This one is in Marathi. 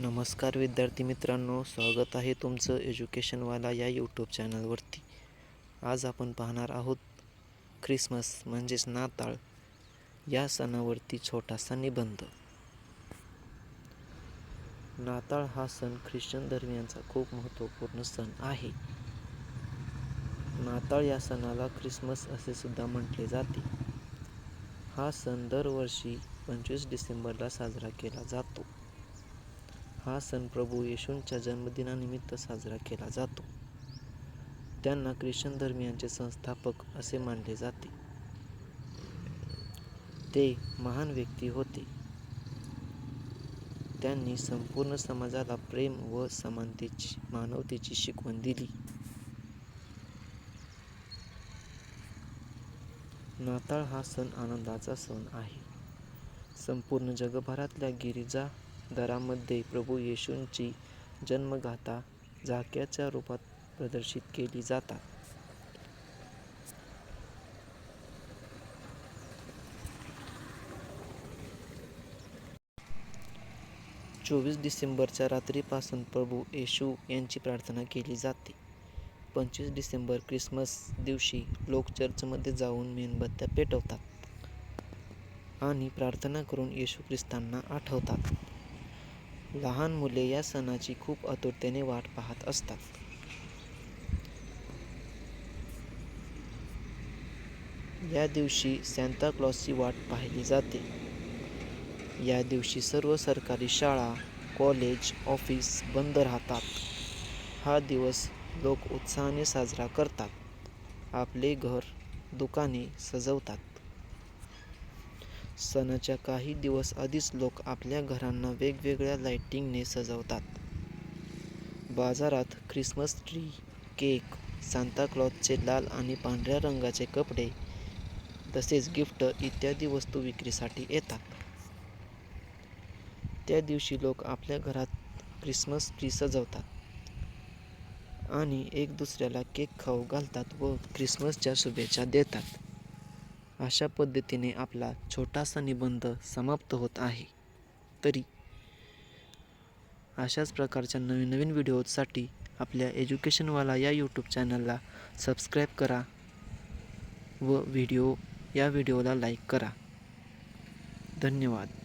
नमस्कार विद्यार्थी मित्रांनो स्वागत आहे तुमचं एज्युकेशनवाला या यूट्यूब चॅनलवरती. आज आपण पाहणार आहोत ख्रिसमस म्हणजेच नाताळ या सणावरती छोटासा निबंध. नाताळ हा सण ख्रिश्चन धर्मियांचा खूप महत्त्वपूर्ण सण आहे. नाताळ या सणाला ख्रिसमस असे सुद्धा म्हटले जाते. हा सण दरवर्षी पंचवीस डिसेंबरला साजरा केला जातो. हा सण प्रभू येशूंच्या जन्मदिनानिमित्त साजरा केला जातो. त्यांना ख्रिश्चन धर्मियांचे संस्थापक असे मानले जाते. ते महान व्यक्ती होते. त्यांनी संपूर्ण समाजाला प्रेम व समानतेची मानवतेची शिकवण दिली. नाताळ हा सण आनंदाचा सण आहे. संपूर्ण जगभरातल्या गिरिजा दरामध्ये प्रभू येशूंची जन्मगाथा झाक्याच्या रूपात प्रदर्शित केली जातात. चोवीस डिसेंबरच्या रात्रीपासून प्रभू येशू यांची प्रार्थना केली जाते. पंचवीस डिसेंबर ख्रिसमस दिवशी लोक चर्चमध्ये जाऊन मेणबत्त्या पेटवतात आणि प्रार्थना करून येशू ख्रिस्तांना आठवतात. लहान मुले या सणाची खूप आतुरतेने वाट पाहत असतात. या दिवशी सॅन्ता वाट पाहिली जाते. या दिवशी सर्व सरकारी शाळा कॉलेज ऑफिस बंद राहतात. हा दिवस लोक उत्साहाने साजरा करतात. आपले घर दुकाने सजवतात. सणाच्या काही दिवस आधीच लोक आपल्या घरांना वेगवेगळ्या लायटिंगने सजवतात. बाजारात ख्रिसमस ट्री केक सांताक्लॉजचे लाल आणि पांढऱ्या रंगाचे कपडे तसेच गिफ्ट इत्यादी वस्तू विक्रीसाठी येतात. त्या दिवशी लोक आपल्या घरात ख्रिसमस ट्री सजवतात आणि एक दुसऱ्याला केक खाऊ घालतात व ख्रिसमसच्या शुभेच्छा देतात. अशा पद्धतीने आपला छोटासा निबंध समाप्त होत आहे. तरी अशाच प्रकारच्या नवीन नवीन व्हिडिओसाठी आपल्या एज्युकेशनवाला या यूट्यूब चॅनलला सबस्क्राईब करा व व्हिडिओ या व्हिडिओला लाईक करा. धन्यवाद.